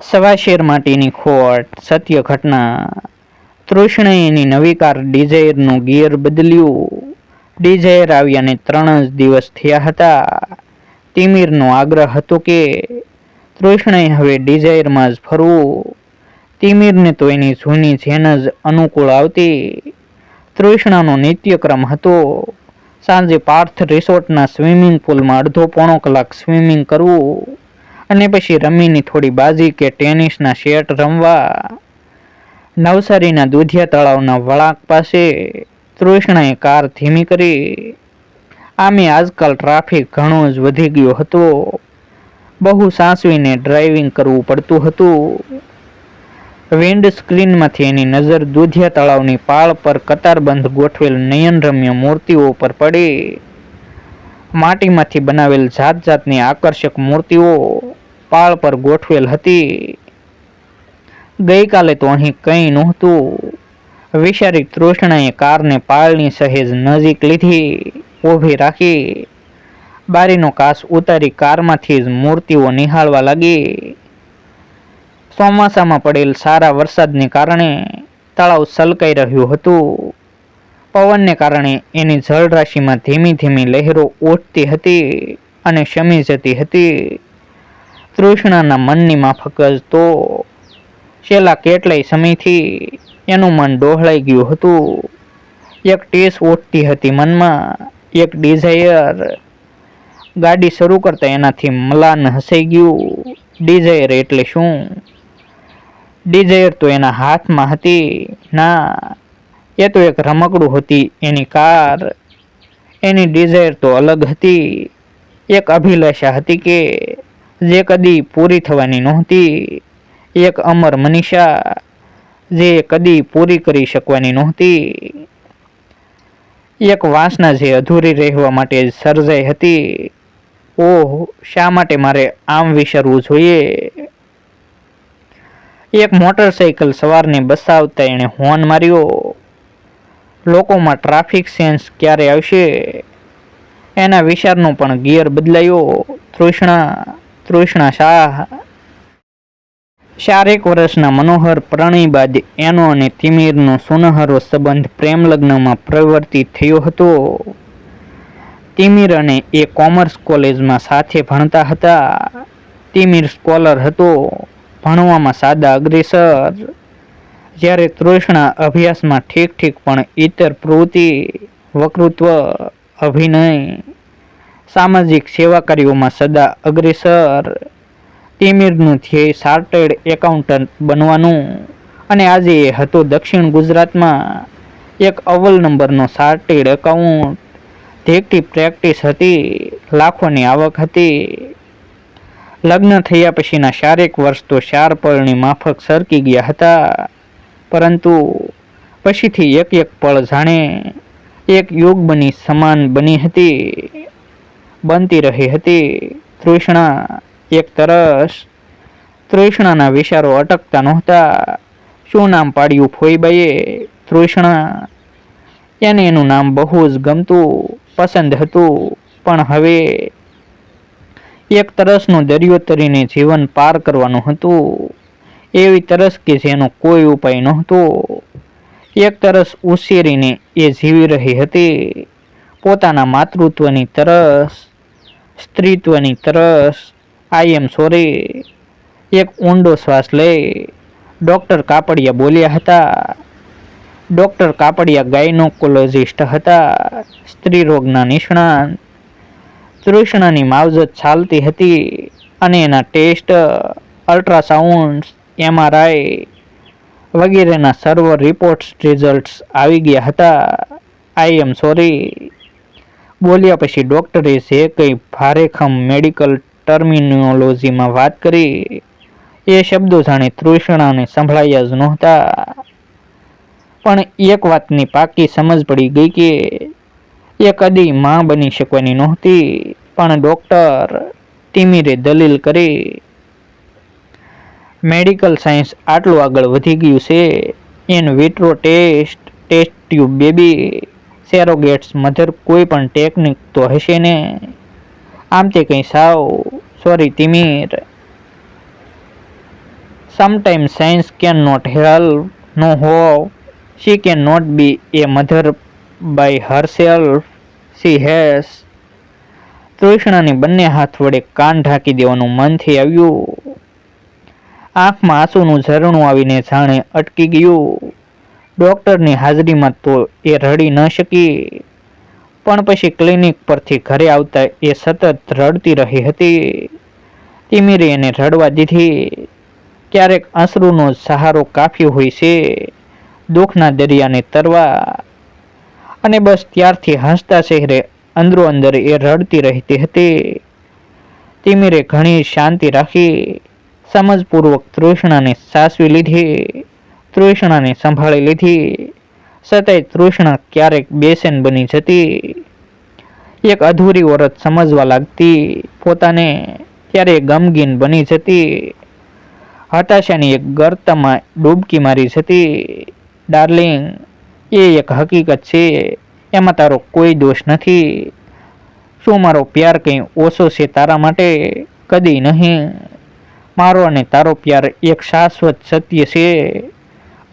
સવાશેર માટેની ખોટ, સત્ય ઘટના તૃષ્ણએ એની નવી કાર ડિઝાયરનું ગિયર બદલ્યું. ડિઝાયર આવ્યાને ત્રણ જ દિવસ થયા હતા. તિમિરનો આગ્રહ હતો કે તૃષ્ણે હવે ડિઝાયરમાં જ ફરવું. તિમિરને તો એની જૂની જેન જ અનુકૂળ આવતી. તૃષ્ણાનો નિત્યક્રમ હતો. સાંજે પાર્થ રિસોર્ટના સ્વિમિંગ પુલમાં અડધો પોણો કલાક સ્વિમિંગ કરવું. અને પછી રમીની થોડી બાજી કે ટેનિસના શેટ રમવા. નવસારીના દૂધિયા તળાવના વળાંક પાસે તૃષ્ણાએ કાર ધીમી કરી. આમે આજકાલ ટ્રાફિક ઘણો જ વધી ગયો હતો. બહુ સાસવીને ડ્રાઇવિંગ કરવું પડતું હતું. વિન્ડ સ્ક્રીનમાંથી એની નજર દૂધિયા તળાવની પાળ પર કતારબંધ ગોઠવેલ નયનરમ્ય મૂર્તિઓ પર પડી. માટીમાંથી બનાવેલ જાત જાતની આકર્ષક મૂર્તિઓ પાળ પર ગોઠવેલ હતી. ગઈકાલે તો અહીં કંઈ નહોતું. વિશારી તૃષ્ણાએ કારને પાળની સહેજ નજીક લીધી, ઊભી રાખી. બારીનો કાચ ઉતારી કારમાંથી જ મૂર્તિઓ નિહાળવા લાગી. ચોમાસામાં પડેલ સારા વરસાદને કારણે તળાવ સલકાઈ રહ્યું હતું. પવનને કારણે એની જળરાશિમાં ધીમી ધીમી લહેરો ઉઠતી હતી અને શમી જતી હતી. તૃષ્ણાના મનની માફક જ તો છેલ્લા કેટલાય સમયથી એનું મન ડોહળાઈ ગયું હતું. એક ટેસ ઉઠતી હતી મનમાં, એક ડિઝાયર ગાડી શરૂ કરતા એનાથી મલાન હસાઈ ગયું. ડિઝાયર એટલે શું? ડિઝાયર તો એના હાથમાં હતી. ના એ તો એક રમકડું હતી, એની કાર, એની ડિઝાયર તો અલગ હતી. એક અભિલાષા હતી કે જે કદી પૂરી થવાની નહોતી. એક અમર મનીષા જે કદી પૂરી કરી શકવાની નહોતી. એક વાસના જે અધૂરી રહેવા માટે સર્જાઈ હતી. ઓહ, શા માટે મારે આમ વિચારવું જોઈએ? એક મોટરસાઇકલ સવારને બસાવતા એણે હોર્ન માર્યો. લોકોમાં ટ્રાફિક સેન્સ ક્યારે આવશે, એના વિચારનો પણ ગિયર બદલાયો. તૃષ્ણા તૃષ્ણા શાહ. ચારેક વર્ષના મનોહર પ્રણય બાદ એનો અને તિમિરનો સુનહરો સંબંધ પ્રેમ લગ્નમાં પ્રવર્તિત થયો હતો. તિમિર અને એ કોમર્સ કોલેજમાં સાથે ભણતા હતા. તિમિર સ્કોલર હતો. ભણવામાં સાદા અગ્રેસર. જ્યારે તૃષ્ણા અભ્યાસમાં ઠીક ઠીક પણ ઇતર પ્રવૃત્તિ વકૃત્વ અભિનય સામાજિક સેવા કાર્યોમાં સદા અગ્રેસર. તિમિરનું ધ્યેય ચાર્ટર્ડ એકાઉન્ટન્ટ બનવાનું અને આજે હતો દક્ષિણ ગુજરાતમાં એક અવ્વલ નંબરનો ચાર્ટેડ એકાઉન્ટ. ધેકટી પ્રેક્ટિસ હતી, લાખોની આવક હતી. લગ્ન થયા પછીના ચારેક વર્ષ તો ચાર પળની માફક સરકી ગયા હતા. પરંતુ પછીથી એક એક પળ જાણે એક યુગ બની સમાન બની હતી, બનતી રહી હતી. તૃષ્ણા એક તરસ, તૃષ્ણાના વિચારો અટકતા નહોતા. શું નામ પાડ્યું ફોઈબાઈએ? તૃષ્ણા એને એનું નામ બહુ જ ગમતું, પસંદ હતું. પણ હવે એક તરસનો દરિયો તરીને જીવન પાર કરવાનું હતું. એવી તરસ કે જેનો કોઈ ઉપાય નહોતો. એક તરસ ઉછેરીને એ જીવી રહી હતી. પોતાના માતૃત્વની તરસ, સ્ત્રીત્વની તરસ, આઈ એમ સોરી. એક ઊંડો શ્વાસ લઈ ડૉક્ટર કાપડિયા બોલ્યા હતા. ડૉક્ટર કાપડિયા ગાયનોકોલોજિસ્ટ હતા. સ્ત્રી રોગના નિષ્ણાંત. તૃષ્ણાની માવજત ચાલતી હતી અને એના ટેસ્ટ, અલ્ટ્રાસાઉન્ડ્સ એમઆરઆઈ વગેરેના સર્વ રિપોર્ટ્સ રિઝલ્ટ્સ આવી ગયા હતા. આઈ એમ સોરી બોલ્યા પછી ડૉક્ટરે જે કંઈ ભારેખમ મેડિકલ ટર્મિનોલોજીમાં વાત કરી, એ શબ્દો જાણે તૃષ્ણાને સંભળાયા જ નહોતા. પણ એક વાતની પાકી સમજ પડી ગઈ કે એ કદી માં બની શકવાની નહોતી. પણ ડૉક્ટર તિમિરે દલીલ કરી મેડિકલ સાયન્સ આટલું આગળ વધી ગયું છે. In vitro test test tube baby surrogates mother કોઈ પણ ટેકનિક તો હશે ને. આમ તે કંઈ સાવ, sorry Timir. Sometime science can not help no how she can not be a mother by herself C હેસ તૃષ્ણાની બંને હાથ વડે કાન ઢાંકી દેવાનું મનથી આવ્યું. આંખમાં આંસુનું ઝરણું આવીને જાણે અટકી ગયું. ડૉક્ટરની હાજરીમાં તો એ રડી ન શકી. પણ પછી ક્લિનિક પરથી ઘરે આવતા એ સતત રડતી રહી હતી. તિમિરે એને રડવા દીધી. ક્યારેક આંસરુનો સહારો કાફી હોય છે, દુઃખના દરિયાને તરવા. અને બસ ત્યારથી હસતા ચહેરે અંદરો અંદર એ રડતી રહેતી હતી. તિમિરે ઘણી શાંતિ રાખી. સમજપૂર્વક તૃષ્ણાને સાસવી લીધી, તૃષ્ણાને સંભાળી લીધી. સતય તૃષ્ણા ક્યારેક બેસેન બની જતી, એક અધૂરી ઓરત સમજવા લાગતી, પોતાને ક્યારેક ગમગીન બની જતી. હતાશાની એક ગર્તમાં ડૂબકી મારી જતી. ડાર્લિંગ એ એક હકીકત છે, એમાં તારો કોઈ દોષ નથી. શું મારો પ્યાર કંઈ ઓછો છે તારા માટે? કદી નહીં. મારો અને તારો પ્યાર એક શાશ્વત સત્ય છે.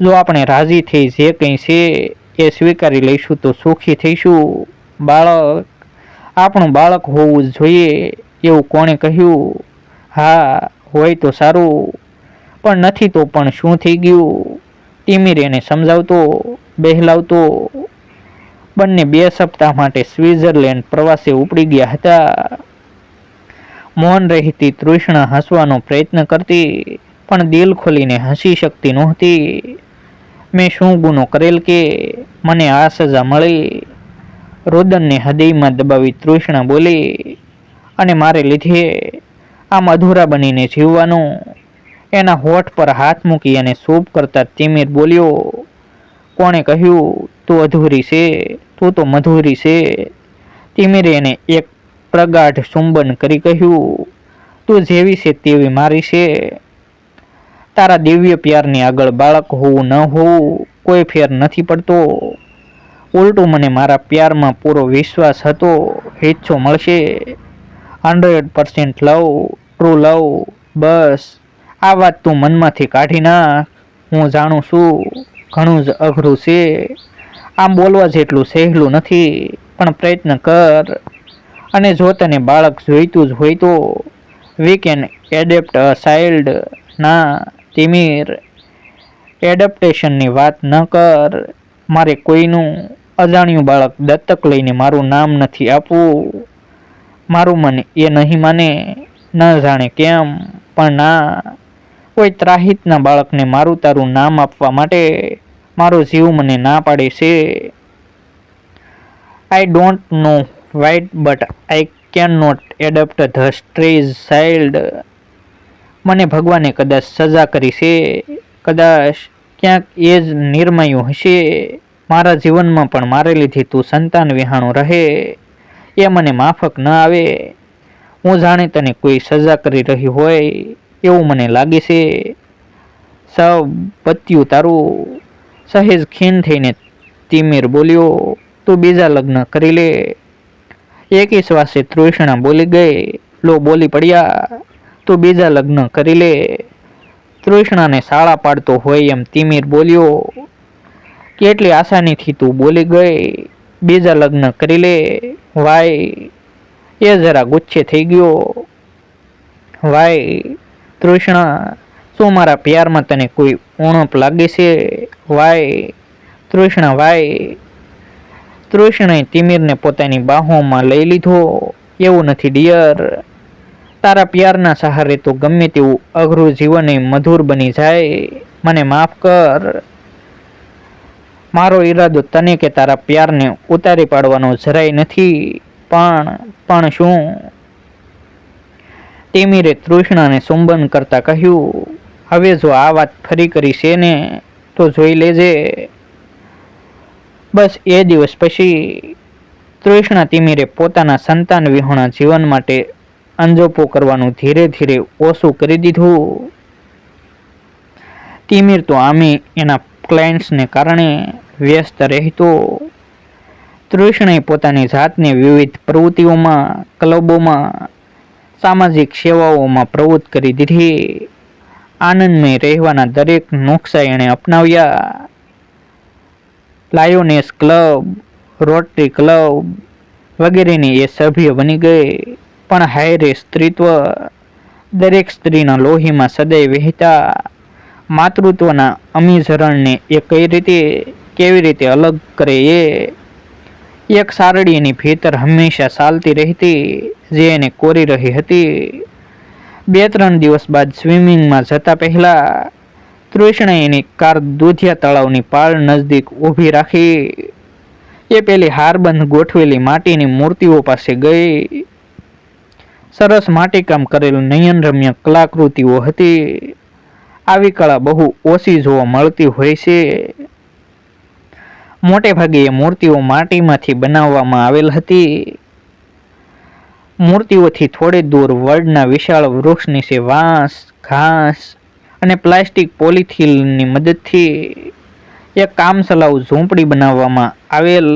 જો આપણે રાજી થઈ જે કંઈ છે, એ સ્વીકારી લઈશું તો સુખી થઈશું. બાળક, આપણું બાળક હોવું જોઈએ એવું કોણે કહ્યું? હા, હોય તો સારું, પણ નથી તો પણ શું થઈ ગયું? તિમિર એને સમજાવતો, બહેલાવતો, બંને બે સપ્તાહ માટે સ્વિટ્ઝરલેન્ડ પ્રવાસે ઉપડી ગયા હતા. મૌન રહેતી તૃષ્ણા હસવાનો પ્રયત્ન કરતી પણ દિલ ખોલીને હસી શકતી નહોતી. મેં શું ગુનો કરેલ કે મને આ સજા મળી? રોદનને હૃદયમાં દબાવી તૃષ્ણા બોલી, અને મારે લીધે આમ અધૂરા બનીને જીવવાનું? એના હોઠ પર હાથ મૂકી અને સૂપ કરતા તિમિર બોલ્યો, કોણે કહ્યું, તું અધૂરી છે, તું તો મધુરી છે. તિમિરે એને એક પ્રગાઢ ચુંબન કરી કહ્યું, તું જેવી છે તેવી મારી છે. તારા દિવ્ય પ્યારની આગળ બાળક હોવું ન હોવું કોઈ ફેર નથી પડતો. ઉલટું મને મારા પ્યારમાં પૂરો વિશ્વાસ હતો. હિચ્છો મળશે. Hundred percent love, true love, બસ. આ વાત તું મનમાંથી કાઢી નાખ. હું જાણું છું ઘણું જ અઘરું છે. આમ બોલવા જેટલું સહેલું નથી, પણ પ્રયત્ન કર. અને જો તને બાળક જોઈતું જ હોય તો we can adopt a child ના તિમિર. એડપ્ટેશનની વાત ન કર. મારે કોઈનું અજાણ્યું બાળક દત્તક લઈને મારું નામ નથી આપવું. મારું મન એ નહીં માને, ન જાણે કેમ. પણ ના, કોઈ ત્રાહિતના બાળકને મારું તારું નામ આપવા માટે મારો જીવ મને ના પાડે છે. I don't know why but I can not adapt the stranger's child મને ભગવાને કદાચ સજા કરી છે, કદાચ ક્યાંક એ જ નિર્મયું હશે. મારા જીવનમાં પણ મારે લીધી તું સંતાન વિહાણું રહે. એ મને માફક ન આવે. હું જાણે તને કોઈ સજા કરી રહી હોય, એવું મને લાગે છે. સૌ પત્યું તારું. સહેજ ખીન થઈને તિમીર બોલ્યો, તું બીજા લગ્ન કરી લે. એકી શ્વાસે તૃષ્ણા બોલી ગઈ, લો બોલી પડ્યા, તું બીજા લગ્ન કરી લે. તૃષ્ણાને શાળા પાડતો હોય એમ તિમિર બોલ્યો, કેટલી આસાનીથી તું બોલી ગઈ, બીજા લગ્ન કરી લે વાય એ જરા ગુચ્છે થઈ ગયો વાય તૃષ્ણા, શું મારા પ્યારમાં તને કોઈ ઉણપ લાગે છે? વાય તૃષ્ણા વાય તૃષ્ણાએ તિમિરને પોતાની બાહોમાં લઈ લીધો. એવું નથી, ડિયર. તારા પ્યારના સહારે તો ગમે તેવું અઘરું જીવન મધુર બની જાય. મને માફ કર. મારો ઈરાદો તને કે તારા પ્યારને ઉતારી પાડવાનો જરાય નથી. પણ પણ શું? તિમિરે તૃષ્ણાને સુંબન કરતા કહ્યું, હવે જો આ વાત ફરી કરી છે ને તો જોઈ લેજે. બસ એ દિવસ પછી તૃષ્ણા તિમિરે પોતાના સંતાન વિહોણા જીવન માટે અંજોપો કરવાનું ધીરે ધીરે ઓછું કરી દીધું. તિમિર તો આમે એના ક્લાયન્ટ્સને કારણે વ્યસ્ત રહેતો. તૃષ્ણે પોતાની જાતને વિવિધ પ્રવૃત્તિઓમાં, ક્લબોમાં, સામાજિક સેવાઓમાં પ્રવૃત્ત કરી દીધી. આનંદમય રહેવાના દરેક નુકસા એણે અપનાવ્યા. લાયોનેસ ક્લબ, રોટરી ક્લબ વગેરેની એ સભ્ય બની ગઈ. પણ હાયરે સ્ત્રીત્વ દરેક સ્ત્રીના લોહીમાં સદૈવ વહેતા માતૃત્વના અમીઝરણને એ કઈ રીતે, કેવી રીતે અલગ કરે એ એક સારડીની ભીતર હંમેશા ચાલતી રહેતી, જે એને કોરી રહી હતી. બે ત્રણ દિવસ બાદ સ્વિમિંગમાં જતા પહેલા તૃષ્ણે કાર દૂધિયા તળાવની પાળ નજદીક ઊભી રાખી. એ પેલી હારબંધ ગોઠવેલી માટીની મૂર્તિઓ પાસે ગઈ. સરસ માટીકામ કરેલ નયનરમ્ય કલાકૃતિઓ હતી. આવી કળા બહુ ઓછી જોવા મળતી હોય છે. મોટે ભાગે એ મૂર્તિઓ માટીમાંથી બનાવવામાં આવેલ હતી. મૂર્તિઓથી થોડે દૂર વડના વિશાળ વૃક્ષ નીચે વાંસ, ઘાસ અને પ્લાસ્ટિક પોલિથીનની મદદથી એક કામચલાઉ ઝૂંપડી બનાવવામાં આવેલ.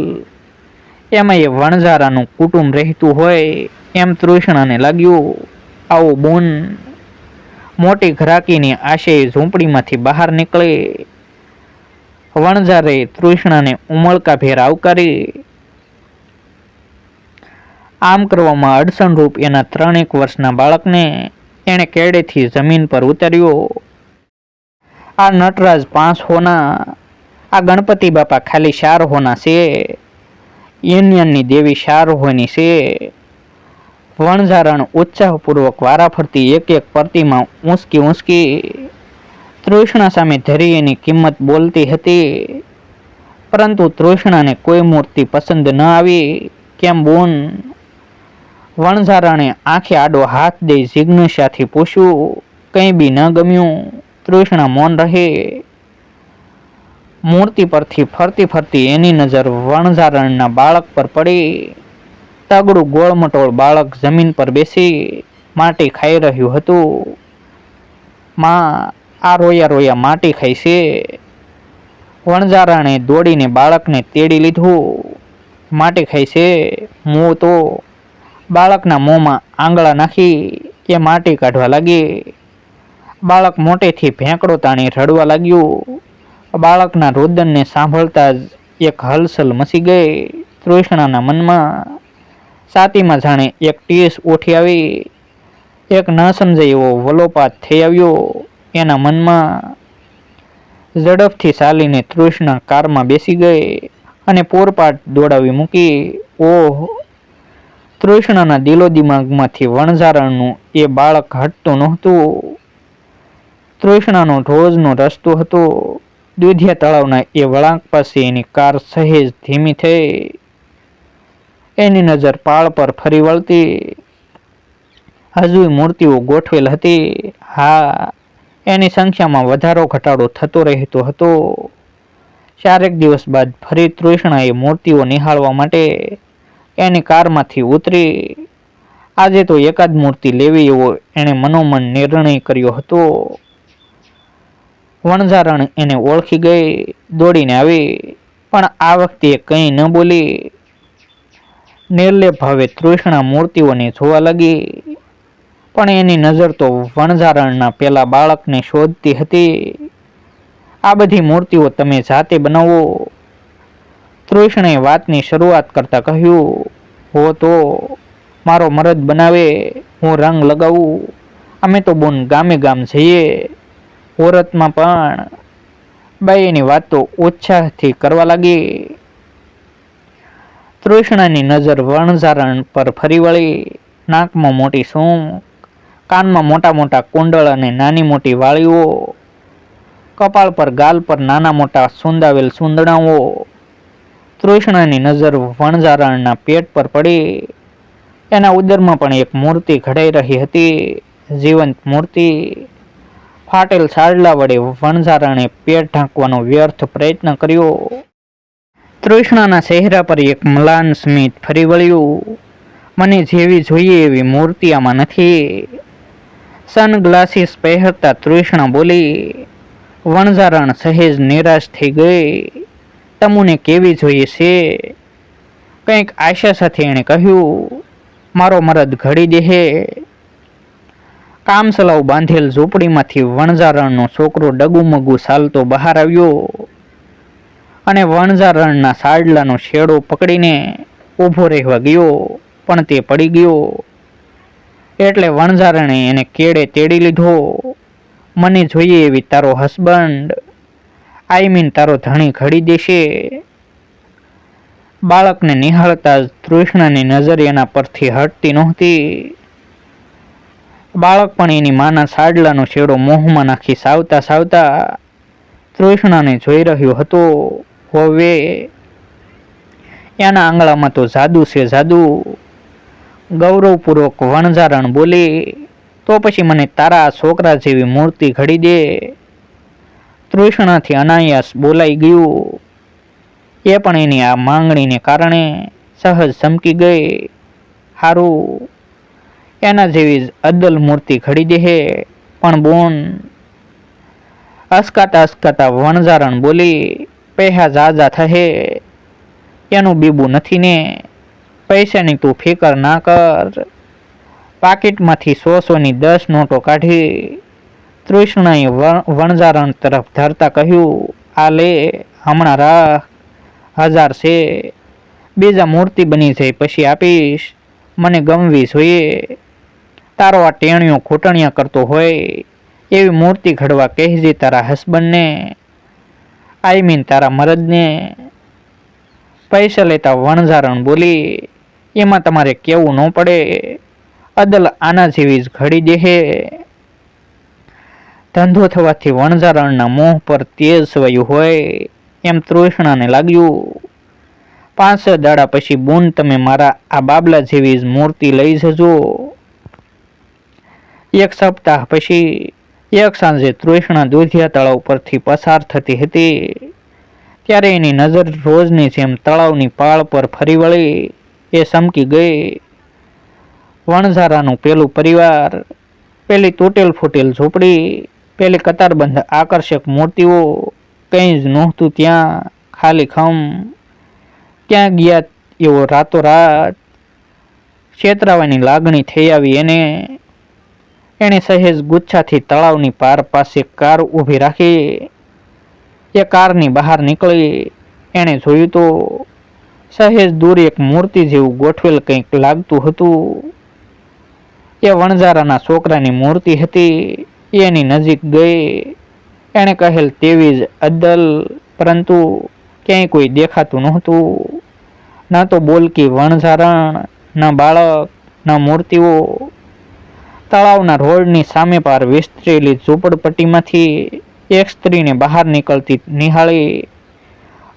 એમાં એ વણઝારાનું કુટુંબ રહેતું હોય એમ તૃષ્ણાને લાગ્યું. આવો બોન મોટી ઘરાકીની આશે ઝૂંપડીમાંથી બહાર નીકળે. વણઝારે તૃષ્ણાને ઉમળકા ભેર આવકારી. આમ કરવામાં અડચણરૂપ એના ત્રણેક વર્ષના બાળકને એણે કેડેથી જમીન પર ઉતાર્યો. આ નટરાજ પાંચ હોના આ ગણપતિ બાપા ખાલી ચાર હોના છે. યુનિયનની દેવી ચાર હોની છે. વણઝારણ ઉત્સાહપૂર્વક વારા ફરતી એક એક પરતીમાં ઊંચકી ઊંચકી તૃષ્ણા સામે ધરી એની કિંમત બોલતી હતી. પરંતુ તૃષ્ણાને કોઈ મૂર્તિ પસંદ ન આવી. કેમ બોન? વણઝારાણે આંખે આડો હાથ દઈ જિજ્ઞાસાથી પૂછ્યું, કંઈ બી ન ગમ્યું? તૃષ્ણા મૌન રહે. મૂર્તિ પરથી ફરતી ફરતી એની નજર વણઝારણના બાળક પર પડી. તગડું ગોળમટોળ બાળક જમીન પર બેસી, માટી ખાઈ રહ્યું હતું. માં આ રોયા રોયા માટી ખાઈ છે વણઝારાણે દોડીને બાળકને તેડી લીધું. માટી ખાઈ છે મોં તો બાળકના મોંમાં આંગળા નાખી, એ માટી કાઢવા લાગી. બાળક મોટેથી ભેંકડો તાણી રડવા લાગ્યું. બાળકના રુદનને સાંભળતા જ એક હલસલ મસી ગઈ તૃષ્ણાના મનમાં. સાતીમાં જાણે એક ટીસ ઉઠી આવી. એક ન સમજાય એવો વલોપાત થઈ આવ્યો એના મનમાં. ઝડપથી ચાલીને તૃષ્ણા કારમાં બેસી ગઈ અને પોરપાટ દોડાવી મૂકી. ઓહ! તૃષ્ણાના દિલો દિમાગમાંથી વણઝારણનું એ બાળક હટતું નહોતું. તૃષ્ણાનો ઢોજનો રસ્તો હતો. દૂધિયા તળાવના એ વળાંક પાસે એની કાર સહેજ ધીમી થઈ. એની નજર પાળ પર ફરી વળતી. હજુ મૂર્તિઓ ગોઠવેલ હતી. હા, એની સંખ્યામાં વધારો ઘટાડો થતો રહેતો હતો. ચારેક દિવસ બાદ ફરી તૃષ્ણાએ મૂર્તિઓ નિહાળવા માટે એની કારમાંથી ઉતરી. આજે તો એકાદ મૂર્તિ લેવી એવો એણે મનોમન નિર્ણય કર્યો હતો. વણઝારણ એને ઓળખી ગઈ, દોડીને આવી. પણ આ વખતે કંઈ ન બોલી. નિર્લેપ ભાવે તૃષ્ણા મૂર્તિઓને જોવા લાગી. પણ એની નજર તો વણઝારણના પેલા બાળકને શોધતી હતી. આ બધી મૂર્તિઓ તમે જાતે બનાવો. તૃષ્ણે વાતની શરૂઆત કરતા કહ્યું, હો તો, મારો મરદ બનાવે, હું રંગ લગાવું. અમે તો બોન ગામે ગામ જઈએ. ઓરતમાં પણ બાઈ એની વાતો ઉત્સાહથી કરવા લાગી. તૃષ્ણાની નજર વણઝારણ પર ફરી વળી. નાકમાં મોટી સૂંક કાનમાં મોટા મોટા કુંડળ અને નાની મોટી વાળીઓ. કપાળ પર ગાલ પર નાના મોટા સુંદાવેલ સુંદણાઓ. તૃષ્ણાની નજર વણઝારણના પેટ પર પડી. એના ઉદરમાં પણ એક મૂર્તિ ઘડાઈ રહી હતી, જીવંત મૂર્તિ. ફાટેલ સાડલા વડે વણઝારણે પેટ ઢાંકવાનો વ્યર્થ પ્રયત્ન કર્યો. તૃષ્ણાના ચહેરા પર એક મ્લાન સ્મિત ફરી વળ્યું. મને જેવી જોઈએ એવી મૂર્તિ આમાં નથી. સનગ્લાસીસ પહેરતા તૃષ્ણા બોલી, વણઝારણ સહેજ નિરાશ થઈ ગઈ. તમુને કેવી જોઈએ છે? કંઈક આશા સાથે એણે કહ્યું, મારો મરદ ઘડી દેહે કામસલાવ બાંધેલ ઝૂંપડીમાંથી વણઝારણનો છોકરો ડગુમગુ ચાલતો બહાર આવ્યો અને વણઝારણના સાડલાનો શેડો પકડીને ઊભો રહેવા ગયો, પણ તે પડી ગયો. એટલે વણઝારણે એને કેળે તેડી લીધો. મને જોઈએ એવી તારો હસબન્ડ. આઈ મીન તારો ધણી ઘડી દેશે. બાળકને નિહાળતા જ તૃષ્ણાની નજર એના પરથી હટતી નહોતી. બાળક પણ એની માના સાડલાનો છેડો મોહમાં નાખી સાવતા સાવતા તૃષ્ણાને જોઈ રહ્યો હતો. હવે, એના આંગળામાં તો જાદુ છે, જાદુ. ગૌરવપૂર્વક વણઝારણ બોલી, તો પછી મને તારા છોકરા જેવી મૂર્તિ ઘડી દે. તૃષ્ણાથી અનાયાસ બોલાઈ ગયું. એ પણ એની આ માંગણીને કારણે સહજ ચમકી ગઈ. સારું એના જેવી જ અદ્દલ મૂર્તિ ઘડી દેહે પણ બોન, અસકાતા અસકાતા વણઝારણ બોલી પૈસા જાજા થહે. એનું બીબું નથી ને. પૈસાની તું ફિકર ના કર. પાકીટમાંથી સો સોની દસ નોટો કાઢી, તૃષ્ણાએ વણઝારણ તરફ ધરતા કહ્યું, આ લે, હમણાં રાખ. હજાર છે. બીજા મૂર્તિ બની જાય પછી આપીશ. મને ગમવી જોઈએ. તારો આ ટેણીઓ ઘૂંટણિયા કરતો હોય, એવી મૂર્તિ ઘડવા કહેજે તારા હસબન્ડને, આઈ મીન તારા મરદને. પૈસા લેતા વણઝારણ બોલી, એમાં તમારે કેવું ન પડે, અદલ આના જેવી જ ઘડી દેહે ધંધો થવાથી વણઝારણના મોહ પર તેજ સવાયું હોય, એમ તૃષ્ણાને લાગ્યું પાંચ દાડા પછી બૂન તમે મારા આ બાબલા જેવી જ મૂર્તિ લઈ જજો. એક સપ્તાહ પછી એક સાંજે તૃષ્ણા દૂધિયા તળાવ પરથી પસાર થતી હતી. ત્યારે એની નજર રોજની જેમ તળાવની પાળ પર ફરી વળી એ સમકી ગઈ. વણઝારાનું પેલું પરિવાર, પેલી તૂટેલ ફૂટેલ ઝૂંપડી, પેલી કતારબંધ આકર્ષક મૂર્તિઓ, કંઈ જ નહોતું ત્યાં, ખાલી ખમ. ક્યાં ગયા એવો રાતોરાત? છેતરાવાની લાગણી થઈ આવી એને. એણે સહેજ ગુચ્છાથી તળાવની પાર પાસે કાર ઊભી રાખી. એ કારની બહાર નીકળી. એણે જોયું તો સહેજ દૂર એક મૂર્તિ જેવું ગોઠવેલ કંઈક લાગતું હતું. એ વણઝારાના છોકરાની મૂર્તિ હતી. એની નજીક ગઈ. એણે કહેલ તેવી જ અદ્દલ પરંતુ ક્યાંય કોઈ દેખાતું નહોતું. ના તો બોલકી વણઝારણ, ના બાળક, ના મૂર્તિઓ તળાવના રોડની સામે પાર વિસ્તરેલી ઝૂંપડપટ્ટીમાંથી એક સ્ત્રીને બહાર નીકળતી નિહાળી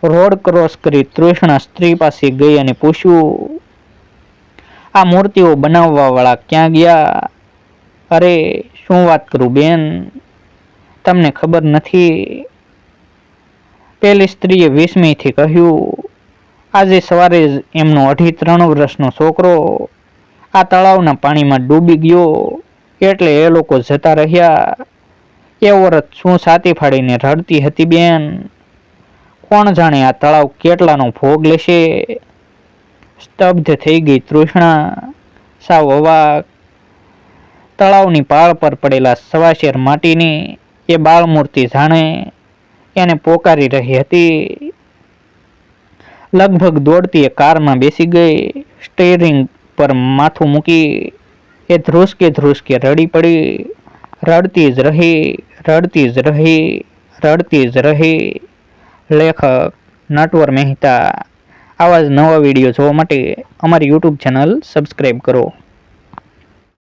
રોડ ક્રોસ કરી તૃષ્ણા સ્ત્રી પાસે ગઈ અને પૂછ્યું, આ મૂર્તિઓ બનાવવાવાળા ક્યાં ગયા? અરે, શું વાત કરું બેન? તમને ખબર નથી? પેલી સ્ત્રીએ વીસમીથી કહ્યું, આજે સવારે જ એમનો અઢી ત્રણ વર્ષનો છોકરો આ તળાવના પાણીમાં ડૂબી ગયો એટલે એ લોકો જતા રહ્યા. એ ઓરત શું સાતી ફાડીને રડતી હતી બેન? કોણ જાણે આ તળાવ કેટલાનો ભોગ લેશે? સ્તબ્ધ થઈ ગઈ તૃષ્ણા. સાવ અવાક. તળાવની પાળ પર પડેલા સવાશેર માટીની એ બાળમૂર્તિ જાણે એને પોકારી રહી હતી. લગભગ દોડતી એ કારમાં બેસી ગઈ. સ્ટેરિંગ પર માથું મૂકી એ ધ્રુસકે ધ્રુસકે રડી પડી, રડતી જ રહી, રડતી જ રહી, રડતી જ રહી. લેખક નટવર મહેતા, આવા જ નવા વીડિયો જોવા માટે અમારી યુટ્યુબ ચેનલ સબસ્ક્રાઈબ કરો.